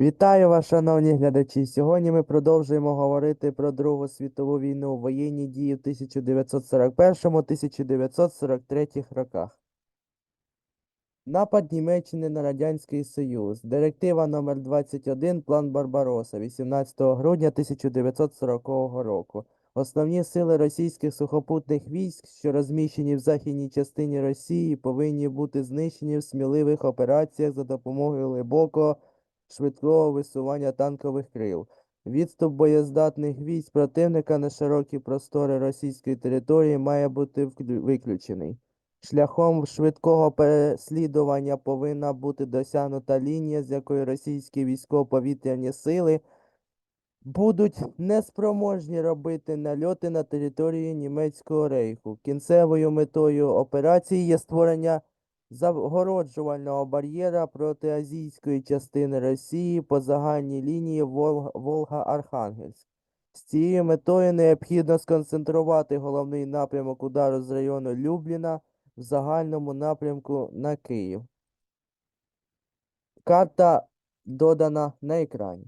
Вітаю вас, шановні глядачі. Сьогодні ми продовжуємо говорити про Другу світову війну, воєнні дії в 1941-1943 роках. Напад Німеччини на Радянський Союз. Директива номер 21 План Барбароса 18 грудня 1940 року. Основні сили російських сухопутних військ, що розміщені в західній частині Росії, повинні бути знищені в сміливих операціях за допомогою глибокого швидкого висування танкових крил. Відступ боєздатних військ противника на широкі простори російської території має бути виключений. Шляхом швидкого переслідування повинна бути досягнута лінія, з якої російські військово-повітряні сили будуть неспроможні робити нальоти на території німецького рейху. Кінцевою метою операції є створення загороджувального бар'єра проти азійської частини Росії по загальній лінії Волга-Архангельськ. З цією метою необхідно сконцентрувати головний напрямок удару з району Любліна в загальному напрямку на Київ. Карта додана на екрані.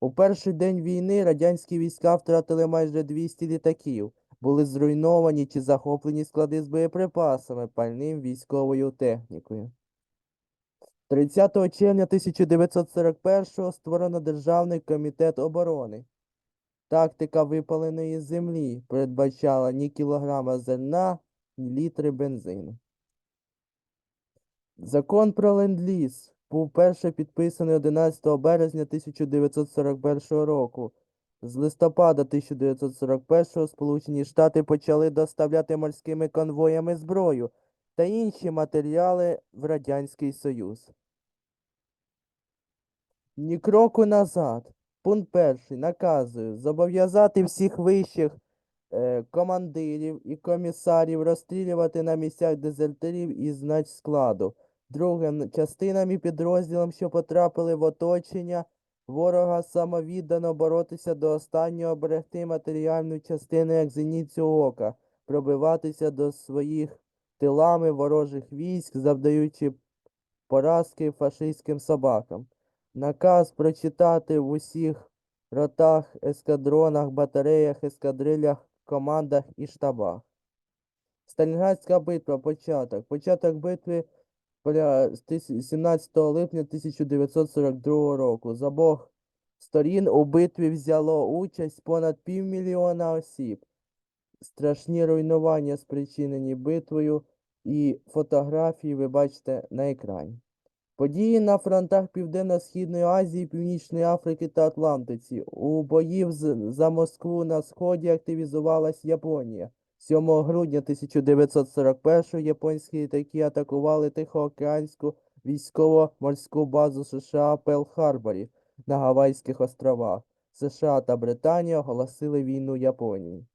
У перший день війни радянські війська втратили майже 200 літаків, були зруйновані чи захоплені склади з боєприпасами, пальним, військовою технікою. 30 червня 1941-го створено Державний комітет оборони. Тактика випаленої землі передбачала ні кілограма зерна, ні літри бензину. Закон про ленд-ліз був вперше підписаний 11 березня 1941 року. З листопада 1941-го Сполучені Штати почали доставляти морськими конвоями зброю та інші матеріали в Радянський Союз. Ні кроку назад. Пункт перший. Наказую зобов'язати всіх вищих е, командирів і комісарів розстрілювати на місцях дезертирів із начскладу. Друге, н- частинам і підрозділам, що потрапили в оточення ворога, самовіддано боротися до останнього, берегти матеріальну частину як зеніцю ока, пробиватися до своїх тилами ворожих військ, завдаючи поразки фашистським собакам. Наказ прочитати в усіх ротах, ескадронах, батареях, ескадрилях, командах і штабах. Сталінградська битва. Початок. Початок битви бля, 17 липня 1942 року. З обох сторін у битві взяло участь понад півмільйона осіб. Страшні руйнування спричинені битвою, і фотографії ви бачите на екрані. Події на фронтах Південно-Східної Азії, Північної Африки та Атлантиці. У боїв за Москву на сході активізувалась Японія. 7 грудня 1941 японські літаки атакували Тихоокеанську військово-морську базу США Пелл-Харборі на Гавайських островах. США та Британія оголосили війну Японії.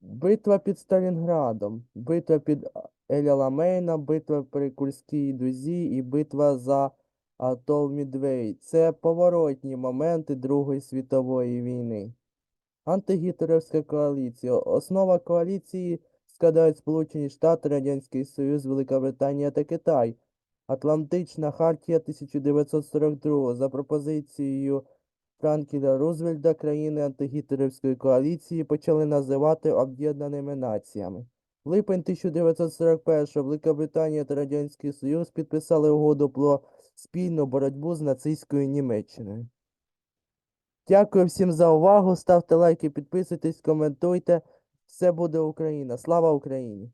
Битва під Сталінградом, битва під Ель-Аламейна, битва при Курській дузі і битва за атол Мідвей. Це поворотні моменти Другої світової війни. Антигітлерівська коаліція. Основа коаліції складають Сполучені Штати, Радянський Союз, Велика Британія та Китай. Атлантична хартія 1942 за пропозицією Франкліна Рузвельта країни антигітлерівської коаліції почали називати Об'єднаними Націями. Липень 1941 Велика Британія та Радянський Союз підписали угоду про спільну боротьбу з нацистською Німеччиною. Дякую всім за увагу. Ставте лайки, підписуйтесь, коментуйте. Все буде Україна. Слава Україні!